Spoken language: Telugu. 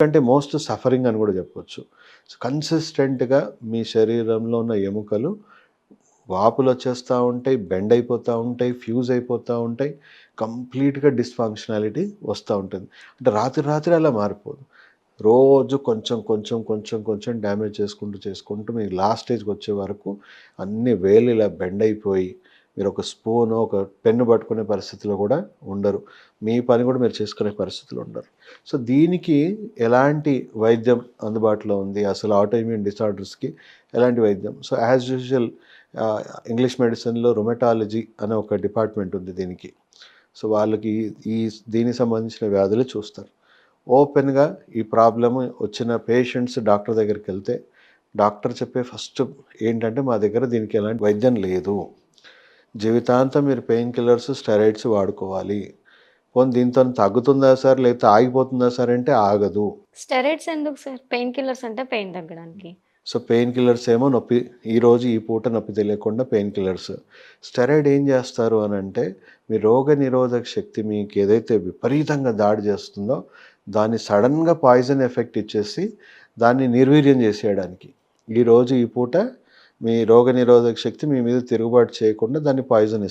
కంటే మోస్ట్ సఫరింగ్ అని కూడా చెప్పవచ్చు సో కన్సిస్టెంట్గా మీ శరీరంలో ఉన్న ఎముకలు వాపులు వచ్చేస్తూ ఉంటాయి బెండ్ అయిపోతూ ఉంటాయి ఫ్యూజ్ అయిపోతూ ఉంటాయి కంప్లీట్గా డిస్ఫంక్షనాలిటీ వస్తూ ఉంటుంది. అంటే రాత్రి రాత్రి అలా మారిపోదు. రోజు కొంచెం కొంచెం కొంచెం కొంచెం డ్యామేజ్ చేసుకుంటూ చేసుకుంటూ మీకు లాస్ట్ స్టేజ్కి వచ్చే వరకు అన్ని వేలు ఇలా బెండ్ అయిపోయి మీరు ఒక స్పూన్ ఒక పెన్ను పట్టుకునే పరిస్థితిలో కూడా ఉండరు. మీ పని కూడా మీరు చేసుకునే పరిస్థితులు ఉండరు. సో దీనికి ఎలాంటి వైద్యం అందుబాటులో ఉంది? అసలు ఆటోఇమ్యూన్ డిసార్డర్స్కి ఎలాంటి వైద్యం? సో యాజ్ యూజువల్ ఇంగ్లీష్ మెడిసిన్లో రొమెటాలజీ అనే ఒక డిపార్ట్మెంట్ ఉంది దీనికి. సో వాళ్ళకి ఈ దీనికి సంబంధించిన వ్యాధులు చూస్తారు. ఓపెన్గా ఈ ప్రాబ్లమ్ వచ్చిన పేషెంట్స్ డాక్టర్ దగ్గరికి వెళ్తే డాక్టర్ చెప్పే ఫస్ట్ ఏంటంటే మా దగ్గర దీనికి ఎలాంటి వైద్యం లేదు. జీవితాంతం మీరు పెయిన్ కిల్లర్స్ స్టెరాయిడ్స్ వాడుకోవాలి. పోనీ దీంతో తగ్గుతుందా సార్? లేకపోతే ఆగిపోతుందా సార్ అంటే ఆగదు. స్టెరాయిడ్స్ ఎందుకు సార్? పెయిన్ కిల్లర్స్ అంటే పెయిన్ తగ్గడానికి. సో పెయిన్ కిల్లర్స్ ఏమో నొప్పి ఈరోజు ఈ పూట నొప్పి తెలియకుండా పెయిన్ కిల్లర్స్. స్టెరాయిడ్ ఏం చేస్తారు అని అంటే మీ రోగ నిరోధక శక్తి మీకు ఏదైతే విపరీతంగా దాడి చేస్తుందో దాన్ని సడన్గా పాయిజన్ ఎఫెక్ట్ ఇచ్చేసి దాన్ని నిర్వీర్యం చేసేయడానికి. ఈరోజు ఈ పూట మీ రోగ నిరోధక శక్తి మీ మీద తిరుగుబాటు చేయకుండా దాన్ని పాయిజన్